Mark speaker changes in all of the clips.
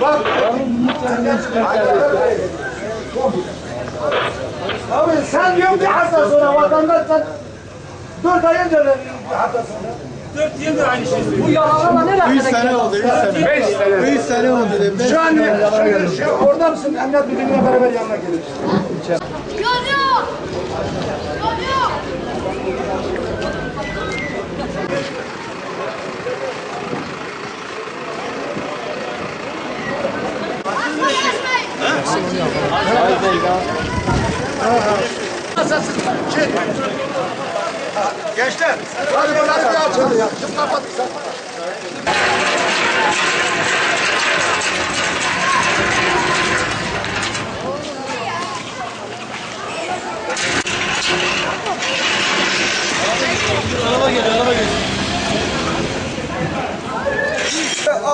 Speaker 1: Bak. Abi sen diyorsun bir hafta sonra vatandaş sen dört ay önce de bir hafta sonra.
Speaker 2: Dört yıldır aynı şey söylüyor.
Speaker 1: Bu yalanlama ne kadar?
Speaker 3: 3 sene oldu, 3 sene.
Speaker 1: Beş sene.
Speaker 3: 3 sene oldu. beş
Speaker 1: Şu an şey, orada mısın? Emniyet müdürlüğüne beraber yanına geliriz.
Speaker 4: Yanıyor! Yanıyor!
Speaker 1: Gençler, hadi biraz daha açalım ya. Kim kapattı sen?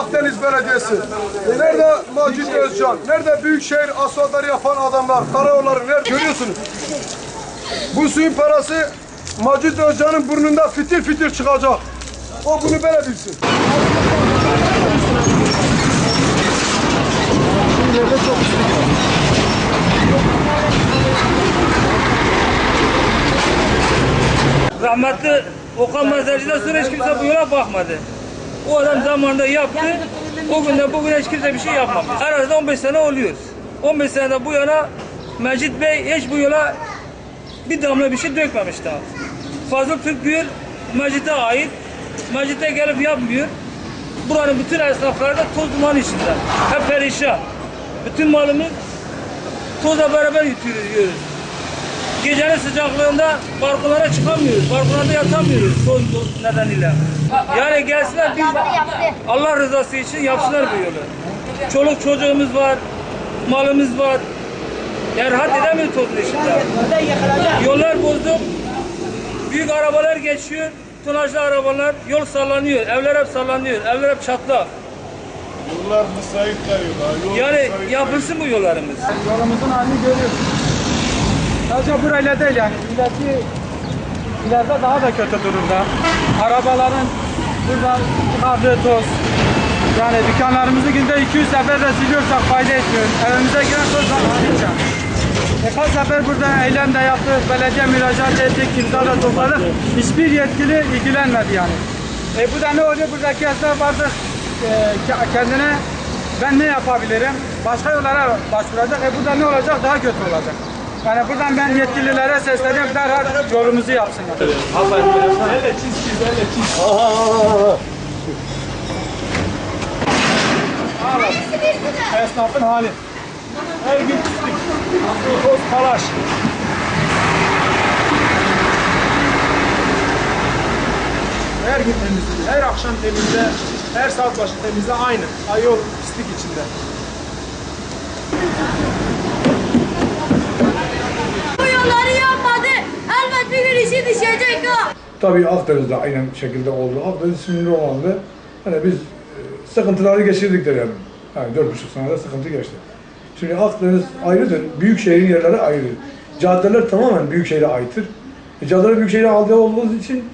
Speaker 5: Akdeniz Belediyesi. E, Nerede Macit Özcan? Nerede büyükşehir asfaltları yapan adamlar? Karayolları nerede? Görüyorsunuz. Bu suyun parası Macit Özcan'ın burnunda fitil fitil çıkacak. O bunu böyle bilsin.
Speaker 2: Rahmetli Okan Mezarcı'dan sonra hiç kimse bu yola bakmadı. O adam zamanında yaptı. O günden bugüne hiç kimse bir şey yapmamış. Arazide 15 sene oluyor. 15 senede bu yana Mecit Bey hiç bu yola bir damla bir şey dökmemiş daha. Fazıl Türk diyor Mecit'e ait. Mecit'e gelip yapmıyor. Buranın bütün esnafları da toz duman içinde. Hep perişan. Bütün malımız tozla beraber yutuyoruz. Gecenin sıcaklığında balkonlara çıkamıyoruz. Balkonlarda yatamıyoruz toz nedeniyle. Yani gelsinler biz Allah rızası için yapsınlar bu yolu. Çoluk çocuğumuz var, malımız var. Yani rahat edemiyoruz tozun içinde. Yollar bozuk. Büyük arabalar geçiyor. Tonajlı arabalar. Yol sallanıyor. Evler hep sallanıyor. Evler hep çatlak.
Speaker 5: Yollar müsait kayıyorlar.
Speaker 2: Yani yapılsın bu yollarımız.
Speaker 6: Yolumuzun halini görüyorsunuz. Sadece burayla değil yani ileriki ileride daha da kötü durumda. Arabaların burada çıkardığı toz. Yani dükkanlarımızı günde 200 sefer de siliyorsak fayda etmiyor. Evimize giren toz halince. E kaç sefer burada eylem de yaptık, belediye müracaat ettik, imza da topladık. Hiçbir yetkili ilgilenmedi yani. E bu da ne oluyor? Buradaki esnaf artık e, ke- kendine ben ne yapabilirim? Başka yollara başvuracak. E bu da ne olacak? Daha kötü olacak. Yani buradan ben yetkililere sesleniyorum. Derhal yolumuzu yapsınlar. Esnafın hali. Her gün pislik. Toz, talaş. Her gün temizliği, her akşam temizle, her saat başı temizle aynı. Ayol pislik içinde.
Speaker 4: Yolları yapmadı. Elbet bir gün işi düşecek ha.
Speaker 5: Tabii Akdeniz'de aynen şekilde oldu. Akdeniz sınırı olandı. Hani biz e, sıkıntıları geçirdik de yani. Dört buçuk senede sıkıntı geçti. Şimdi Akdeniz ayrıdır. Büyük şehrin yerleri ayrı. Caddeler tamamen büyük şehre aittir. E, caddeler büyük şehre aldığı olduğu için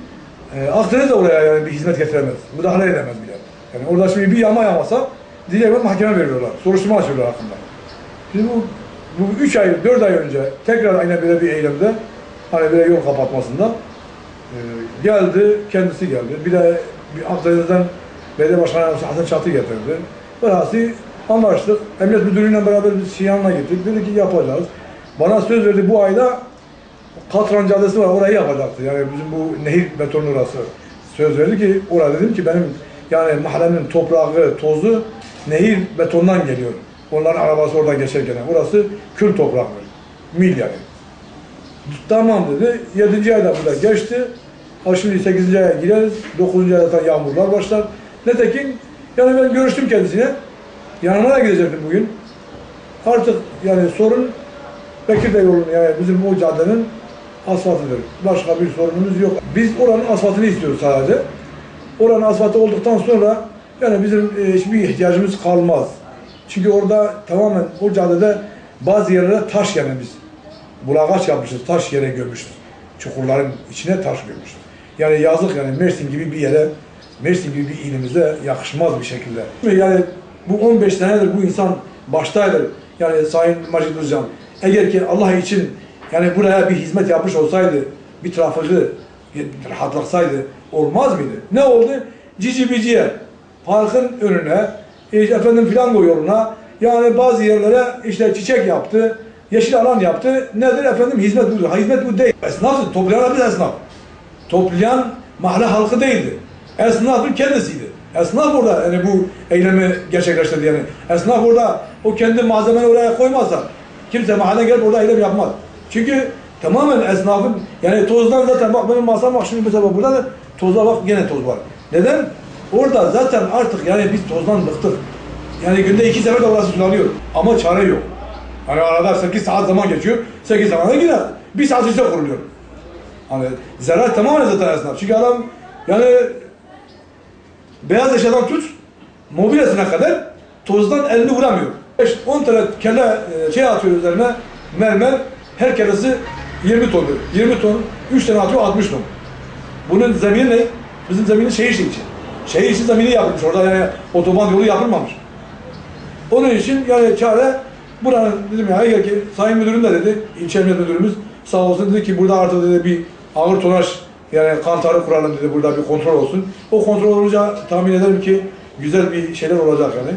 Speaker 5: e, Akdeniz de oraya yani bir hizmet getiremez. Müdahale edemez bile. Yani orada şimdi bir yama yamasa diyecek mahkeme veriyorlar. Soruşturma açıyorlar hakkında. Şimdi bu, bu üç ay, dört ay önce tekrar aynı böyle bir eylemde hani böyle yol kapatmasında ee, geldi, kendisi geldi. Bir de bir Akdeniz'den belediye başkanı Hasan Çatı getirdi. Velhasıl anlaştık. Emniyet müdürüyle beraber biz Şiyan'la gittik. Dedi ki yapacağız. Bana söz verdi bu ayda Katran Caddesi var orayı yapacaktı. Yani bizim bu nehir beton orası. Söz verdi ki orada dedim ki benim yani mahallenin toprağı, tozu nehir betondan geliyor. Onların arabası oradan geçerken. Orası kül topraktır. Mil yani. Tamam dedi. 7. ayda burada geçti. Ha şimdi 8. aya gireriz. 9. ayda zaten yağmurlar başlar. Netekin yani ben görüştüm kendisine. Yanıma da gidecektim bugün. Artık yani sorun Bekir'de yolun yani bizim o caddenin asfaltıdır. Başka bir sorunumuz yok. Biz oranın asfaltını istiyoruz sadece. Oranın asfaltı olduktan sonra yani bizim e, hiçbir ihtiyacımız kalmaz. Çünkü orada tamamen o caddede bazı yerlere taş yani biz bulagaç yapmışız, taş yere gömmüşüz. Çukurların içine taş gömmüşüz. Yani yazık yani Mersin gibi bir yere, Mersin gibi bir ilimize yakışmaz bir şekilde. Yani bu 15 senedir bu insan baştaydır. Yani Sayın Macit Özcan. Eğer ki Allah için yani buraya bir hizmet yapmış olsaydı, bir trafiği rahatlatsaydı olmaz mıydı? Ne oldu? Cici biciye, parkın önüne, e, efendim filango yoluna, yani bazı yerlere işte çiçek yaptı, yeşil alan yaptı. Nedir efendim? Hizmet budur. Ha, hizmet bu değil. Esnaf, toplayan biz esnaf. Toplayan mahalle halkı değildi. Esnafın kendisiydi. Esnaf orada yani bu eylemi gerçekleştirdi yani. Esnaf orada o kendi malzemeni oraya koymazsa kimse mahalle gelip orada eylem yapmaz. Çünkü tamamen esnafın yani tozdan zaten bak benim masam bak şimdi mesela burada da tozda bak gene toz var. Neden? Orada zaten artık yani biz tozdan bıktık. Yani günde iki sefer de sulanıyor. Ama çare yok. Hani arada 8 saat zaman geçiyor. 8 zamanda gider. Bir saat içinde kuruluyor. Hani zarar tamamen zaten esnaf. Çünkü adam yani beyaz eşyadan tut mobilyasına kadar tozdan elini vuramıyor. 10 tane kelle e, şey atıyor üzerine mermer her kellesi 20 ton. 20 ton 3 tane atıyor 60 ton. Bunun zemini ne? Bizim zemini şehir içi. Şehir içi zemini yapılmış. Orada yani otoban yolu yapılmamış. Onun için yani çare buranın dedim ya eğer ki Sayın Müdürüm de dedi, ilçe emniyet müdürümüz sağ olsun dedi ki burada artık dedi bir ağır tonaj yani kantarı kuralım dedi burada bir kontrol olsun. O kontrol olunca tahmin ederim ki güzel bir şeyler olacak yani.